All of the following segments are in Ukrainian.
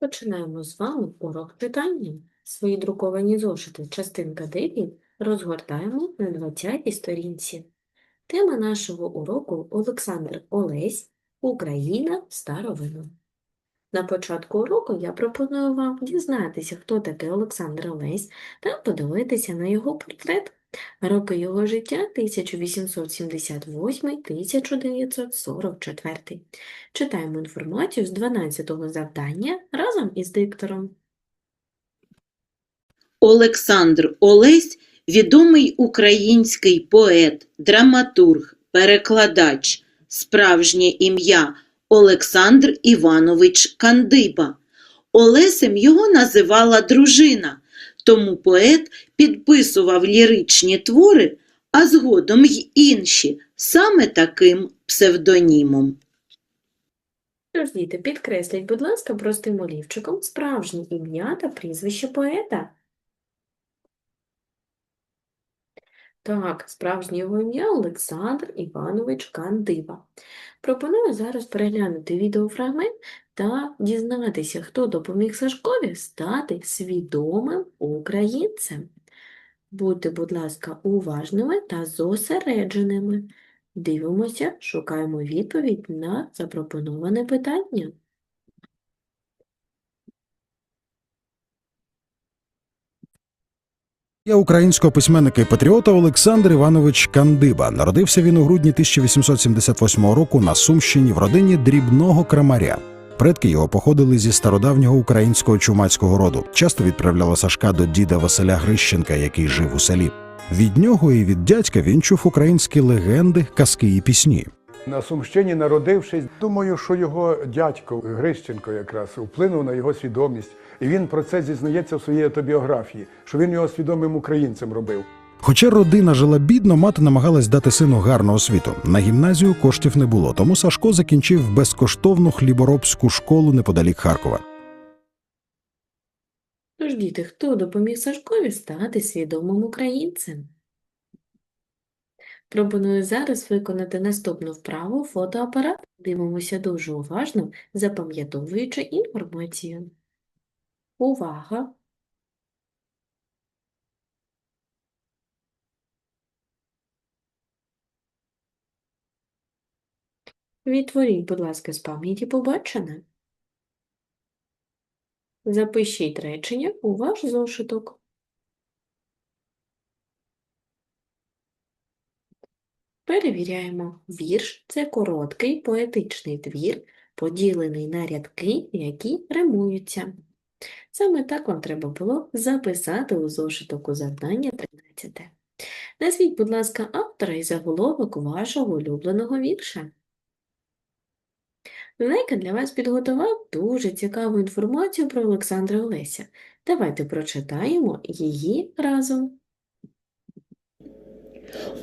Починаємо з вами урок читання. Свої друковані зошити, частинка 9, розгортаємо на 20 сторінці. Тема нашого уроку Олександр Олесь Україна старовина. На початку уроку я пропоную вам дізнатися, хто такий Олександр Олесь, та подивитися на його портрет. Роки його життя 1878-1944. Читаємо інформацію з 12-го завдання разом із диктором. Олександр Олесь – відомий український поет, драматург, перекладач, справжнє ім'я Олександр Іванович Кандиба. Олесем його називала дружина, тому поет підписував ліричні твори, а згодом й інші, саме таким псевдонімом. Тож, діти, підкресліть, будь ласка, простим олівчиком справжнє ім'я та прізвище поета. Так, справжнє його ім'я Олександр Іванович Кандиба. Пропоную зараз переглянути відеофрагмент та дізнатися, хто допоміг Сашкові стати свідомим українцем. Будьте, будь ласка, уважними та зосередженими. Дивимося, шукаємо відповідь на запропоноване питання. Я українського письменника і патріота Олександр Іванович Кандиба. Народився він у грудні 1878 року на Сумщині в родині дрібного крамаря. Предки його походили зі стародавнього українського чумацького роду. Часто відправляла Сашка до діда Василя Грищенка, який жив у селі. Від нього і від дядька він чув українські легенди, казки і пісні. На Сумщині народившись, думаю, що його дядько Грищенко якраз вплинув на його свідомість. І він про це зізнається в своїй автобіографії, що він його свідомим українцем робив. Хоча родина жила бідно, мати намагалась дати сину гарну освіту. На гімназію коштів не було, тому Сашко закінчив безкоштовну хліборобську школу неподалік Харкова. Тож, діти, хто допоміг Сашкові стати свідомим українцем? Пропоную зараз виконати наступну вправу фотоапарат. Дивимося дуже уважно, запам'ятовуючи інформацію. Увага! Відтворіть, будь ласка, з пам'яті побачене. Запишіть речення у ваш зошиток. Перевіряємо. Вірш – це короткий поетичний твір, поділений на рядки, які римуються. Саме так вам треба було записати у зошиток у завдання 13. Назвіть, будь ласка, автора і заголовок вашого улюбленого вірша. Лейка для вас підготував дуже цікаву інформацію про Олександра Олеся. Давайте прочитаємо її разом.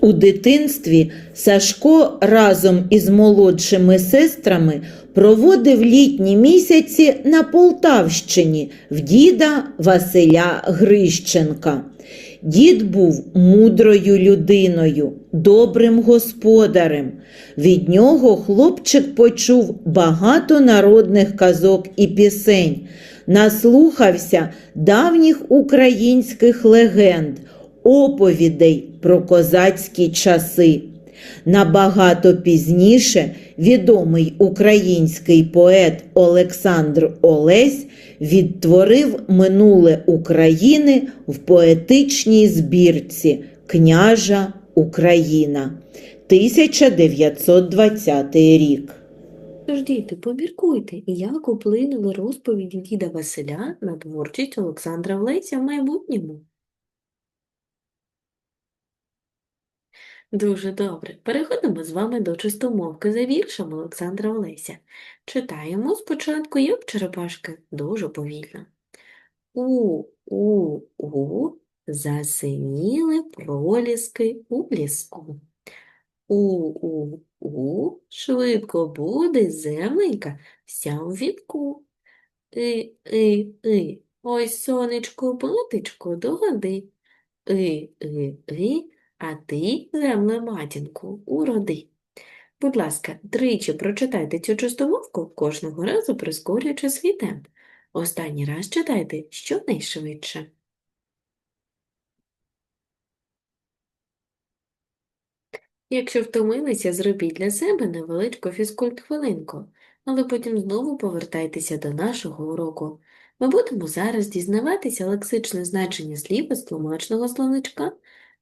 У дитинстві Сашко разом із молодшими сестрами проводив літні місяці на Полтавщині в діда Василя Грищенка. Дід був мудрою людиною, добрим господарем. Від нього хлопчик почув багато народних казок і пісень, наслухався давніх українських легенд, оповідей про козацькі часи. Набагато пізніше відомий український поет Олександр Олесь відтворив минуле України в поетичній збірці Княжа Україна 1920 рік. Тож, діти, поміркуйте, як вплинули розповіді діда Василя на творчість Олександра Олеся в майбутньому. Дуже добре. Переходимо з вами до чистомовки за віршем Олександра Олеся. Читаємо спочатку, як черепашки, дуже повільно. У-у-у, засиніли проліски у ліску. У-у-у, швидко буде земленька вся у вітку. И-и-и, ось сонечко, батечко, догоди. И-и-и, а ти, земле матінку, уроди. Будь ласка, тричі прочитайте цю чистомовку, кожного разу прискорюючи свій темп. Останній раз читайте щонайшвидше. Якщо втомилися, зробіть для себе невеличку фізкульт-хвилинку, але потім знову повертайтеся до нашого уроку. Ми будемо зараз дізнаватися лексичне значення слів із тлумачного словничка,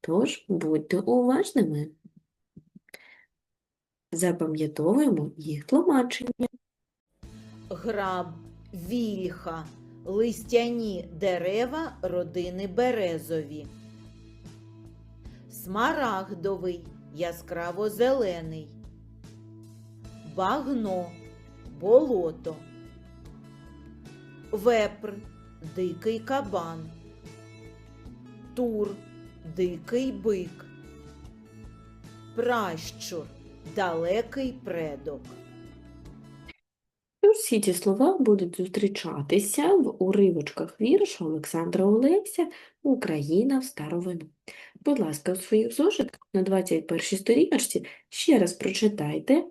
тож будьте уважними. Запам'ятовуємо їх тлумачення. Граб, вільха, листяні дерева родини березові. Смарагдовий, яскраво зелений. Багно, болото. Вепр, дикий кабан. Тур, дикий бик. Пращур, далекий предок. Всі ці слова будуть зустрічатися в уривочках віршу Олександра Олеся «Україна в старовину». Будь ласка, у своїх зошитках на 21 й сторіночці ще раз прочитайте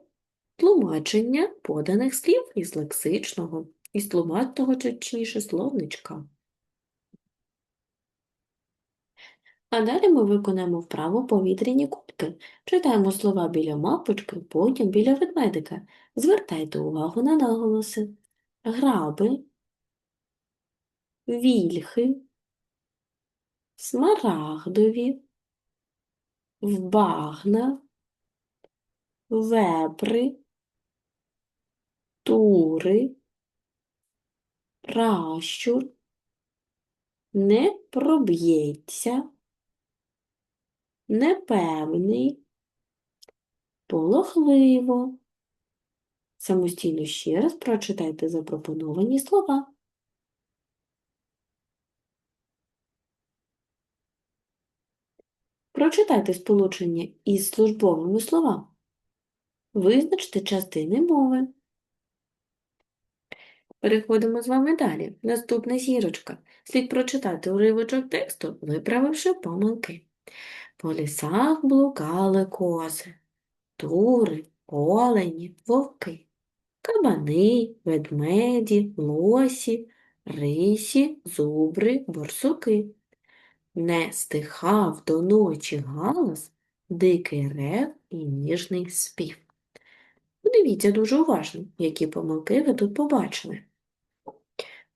тлумачення поданих слів із лексичного, із тлумачного, точніше, словничка. А далі ми виконаємо вправу повітряні кубки. Читаємо слова біля мапочки, потім біля ведмедика. Звертайте увагу на наголоси. Граби, вільхи, смарагдові, вбагна, вепри, тури, пращур, не проб'ється, непевний, полохливо. Самостійно ще раз прочитайте запропоновані слова. Прочитайте сполучення із службовими словами. Визначте частини мови. Переходимо з вами далі. Наступна зірочка. Слід прочитати уривочок тексту, виправивши помилки. По лісах блукали кози, тури, олені, вовки, кабани, ведмеді, лосі, рисі, зубри, борсуки. Не стихав до ночі галас, дикий рев і ніжний спів. Подивіться дуже уважно, які помилки ви тут побачили.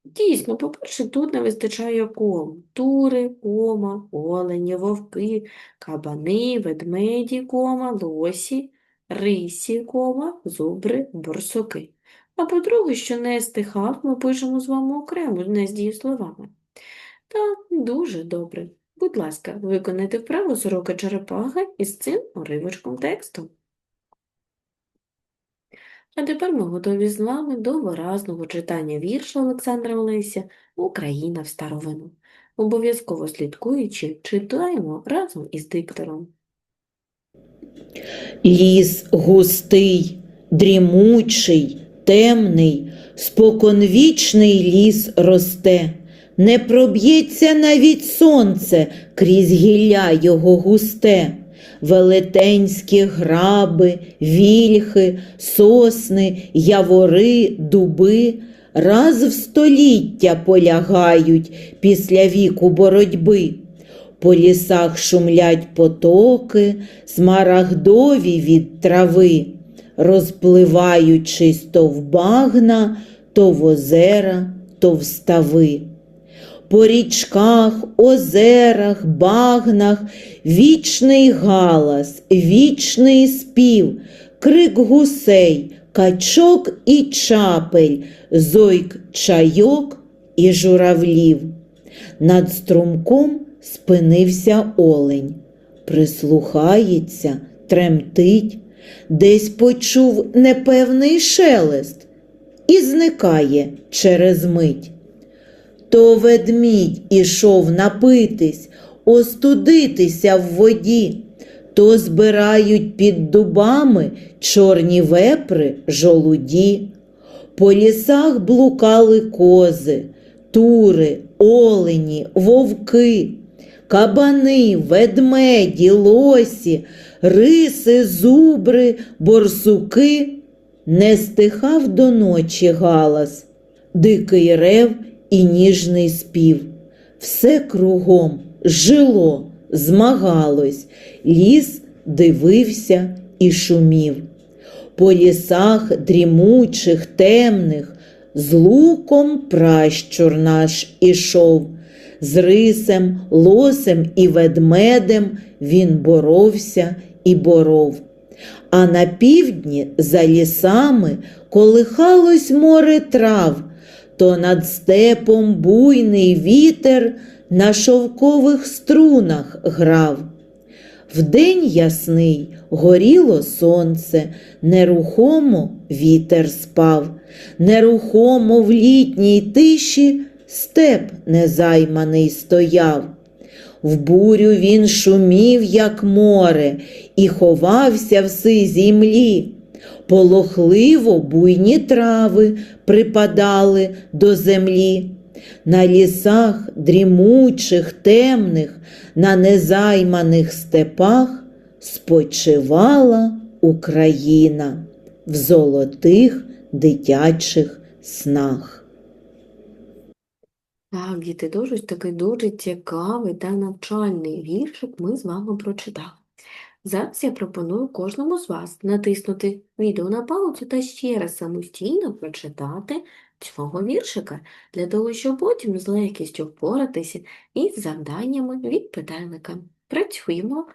Дійсно, по-перше, тут не вистачає кому. Тури, кома, олені, вовки, кабани, ведмеді, кома, лосі, рисі, кома, зубри, борсуки. А по-друге, що не стихав, ми пишемо з вами окремо, не з дієсловами. Так, дуже добре. Будь ласка, виконайте вправу сорока черепаха із цим уривочком тексту. А тепер ми готові з вами до виразного читання вірша Олександра Олеся «Україна в старовину». Обов'язково слідкуючи, читаємо разом із диктором. Ліс густий, дрімучий, темний, споконвічний ліс росте, не проб'ється навіть сонце крізь гілля його густе. Велетенські граби, вільхи, сосни, явори, дуби раз в століття полягають після віку боротьби. По лісах шумлять потоки, смарагдові від трави, розпливаючись то в багна, то в озера, то в стави. По річках, озерах, багнах вічний галас, вічний спів, крик гусей, качок і чапель, зойк чайок і журавлів. Над струмком спинився олень, прислухається, тремтить, десь почув непевний шелест і зникає через мить. То ведмідь ішов напитись, остудитися в воді, то збирають під дубами чорні вепри жолуді. По лісах блукали кози, тури, олені, вовки, кабани, ведмеді, лосі, риси, зубри, борсуки. Не стихав до ночі галас, дикий рев і ніжний спів. Все кругом жило, змагалось, ліс дивився і шумів. По лісах дрімучих, темних, з луком пращур наш ішов, з рисем, лосем і ведмедем він боровся і боров. А на півдні за лісами колихалось море трав, то над степом буйний вітер на шовкових струнах грав. Вдень ясний горіло сонце, нерухомо вітер спав, нерухомо в літній тиші степ незайманий стояв. В бурю він шумів, як море, і ховався в сизій млі. Полохливо буйні трави припадали до землі. На лісах дрімучих, темних, на незайманих степах спочивала Україна в золотих дитячих снах. Так, діти, дуже такий дуже цікавий та навчальний віршик ми з вами прочитали. Зараз я пропоную кожному з вас натиснути відео на паузу та ще раз самостійно прочитати цього віршика, для того, щоб потім з легкістю впоратися із завданнями від питальника. Працюємо.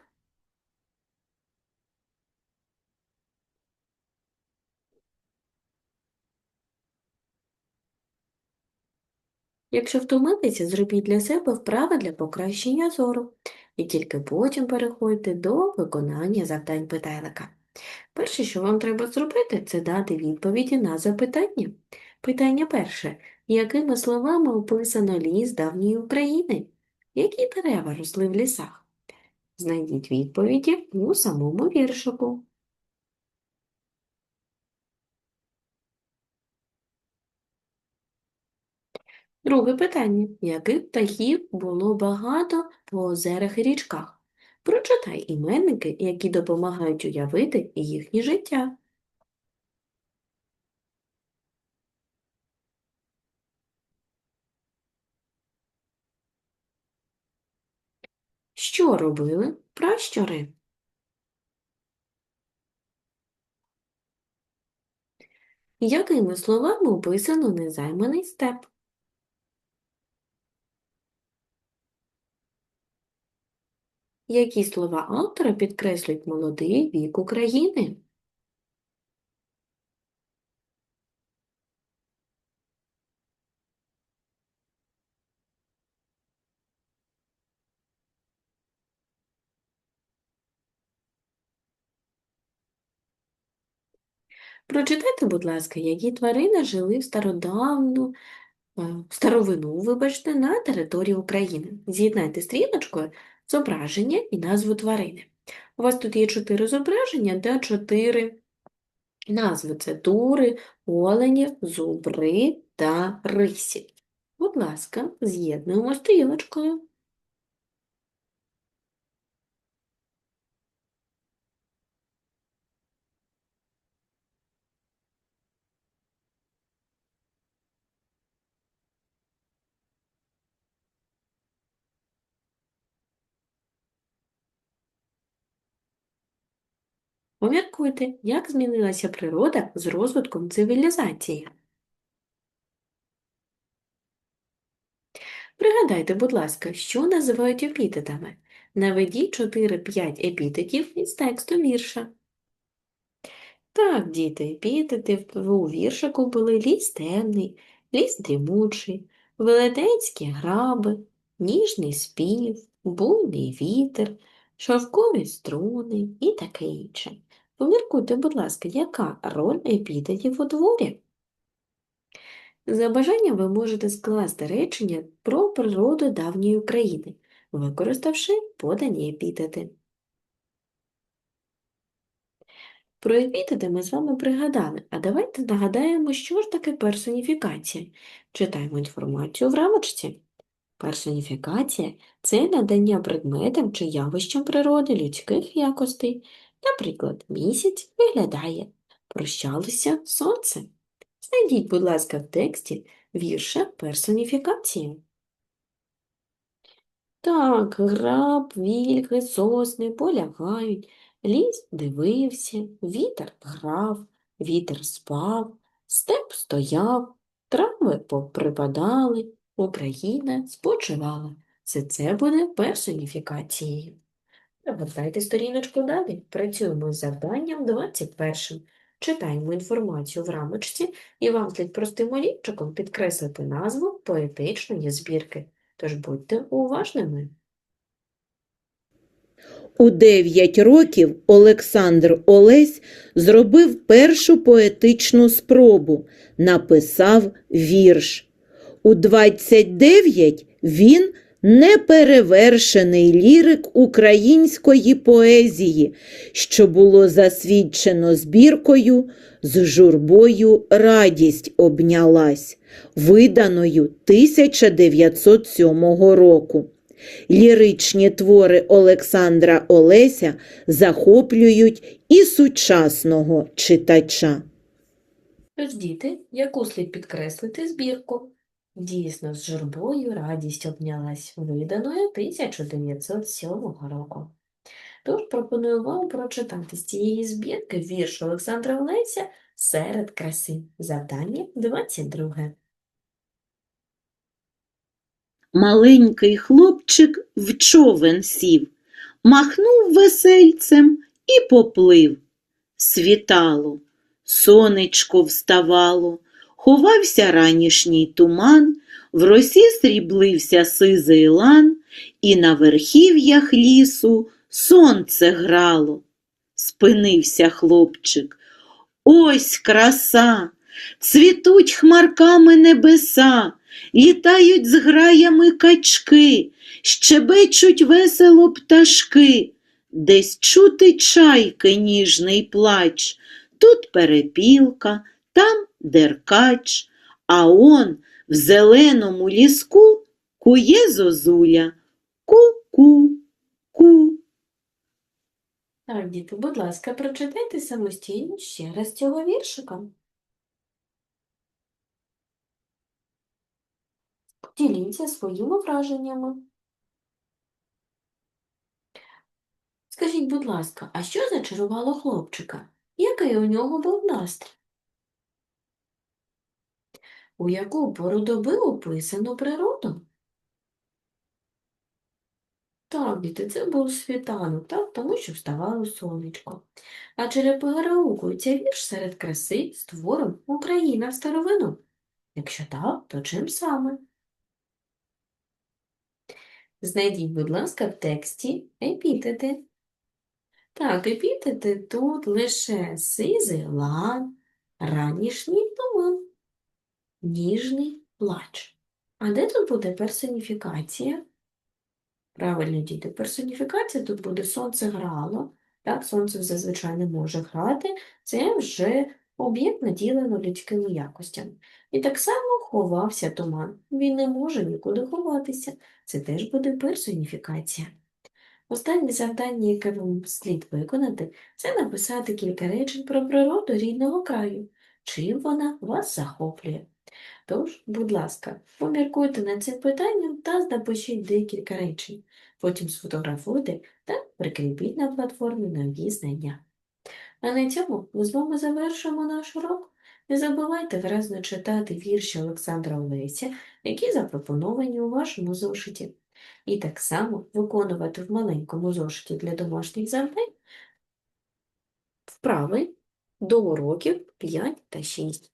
Якщо втомилися, зробіть для себе вправи для покращення зору і тільки потім переходьте до виконання завдань питайлика. Перше, що вам треба зробити, це дати відповіді на запитання. Питання перше. Якими словами описано ліс давньої України? Які дерева росли в лісах? Знайдіть відповіді у самому віршику. Друге питання. Яких птахів було багато по озерах і річках? Прочитай іменники, які допомагають уявити їхнє життя. Що робили пращури? Якими словами описано незайманий степ? Які слова автора підкреслюють молодий вік України? Прочитайте, будь ласка, які тварини жили в стародавну, е, в старовину, вибачте, на території України. З'єднайте стрілочкою зображення і назву тварини. У вас тут є чотири зображення та чотири назви. Це дури, олені, зубри та рисі. Будь ласка, з'єднуємо стрілочкою. Поміркуйте, як змінилася природа з розвитком цивілізації. Пригадайте, будь ласка, що називають епітетами. Наведіть 4-5 епітетів із тексту вірша. Так, діти, епітети у віршику були ліс темний, ліс дрімучий, велетенські граби, ніжний спів, буйний вітер, шовкові струни і таке інше. Поміркуйте, будь ласка, яка роль епітетів у творі? За бажанням ви можете скласти речення про природу давньої України, використавши подані епітети. Про епітети ми з вами пригадали, а давайте нагадаємо, що ж таке персоніфікація. Читаємо інформацію в рамочці. Персоніфікація – це надання предметам чи явищам природи людських якостей. Наприклад, місяць виглядає, прощалося сонце. Знайдіть, будь ласка, в тексті вірша персоніфікації. Так, граб, вільги, сосни полягають, ліс дивився, вітер грав, вітер спав, степ стояв, трави поприпадали, Україна спочивала. Все це буде персоніфікацією. Перегортайте сторіночку далі. Працюємо з завданням 21. Читаємо інформацію в рамочці і вам слід простим олівчиком підкреслити назву поетичної збірки. Тож будьте уважними. У 9 років Олександр Олесь зробив першу поетичну спробу, написав вірш. У 29 він неперевершений лірик української поезії, що було засвідчено збіркою з журбою радість обнялась, виданою 1907 року. Ліричні твори Олександра Олеся захоплюють і сучасного читача. Тож, діти, яку слід підкреслити збірку? Дійсно, з журбою радість обнялась, виданою 1907 року. Тож пропоную вам прочитати з цієї збірки вірш Олександра Олеся «Серед краси». Завдання 22. Маленький хлопчик в човен сів, махнув весельцем і поплив. Світало, сонечко вставало, ховався ранішній туман, в росі сріблився сизий лан, і на верхів'ях лісу сонце грало. Спинився хлопчик. Ось краса! Цвітуть хмарками небеса, літають з граями качки, щебечуть весело пташки, десь чути чайки ніжний плач, тут перепілка, там деркач, а он в зеленому ліску кує зозуля. Ку-ку, ку. Так, діти, будь ласка, прочитайте самостійно ще раз цього віршика. Поділіться своїми враженнями. Скажіть, будь ласка, а що зачарувало хлопчика? Який у нього був настрій? У яку пору доби описано природу? Так, діти, це був світанок, так, тому що вставало сонечко. А чи переаукується вірш серед краси з твором Україна в старовину? Якщо так, то чим саме? Знайдіть, будь ласка, в тексті епітети. Так, епітети тут лише сизий лан, ранішній туман, ніжний плач. А де тут буде персоніфікація? Правильно, діти, персоніфікація тут буде сонце грало. Так, сонце зазвичай не може грати. Це вже об'єкт наділено людськими якостями. І так само ховався туман. Він не може нікуди ховатися. Це теж буде персоніфікація. Останнє завдання, яке вам слід виконати, це написати кілька речень про природу рідного краю, чим вона вас захоплює. Тож, будь ласка, поміркуйте над цим питанням та напишіть декілька речень. Потім сфотографуйте та прикріпіть на платформі нові знання. А на цьому ми з вами завершуємо наш урок. Не забувайте виразно читати вірші Олександра Олеся, які запропоновані у вашому зошиті. І так само виконувати в маленькому зошиті для домашніх завдань вправи до уроків 5 та 6.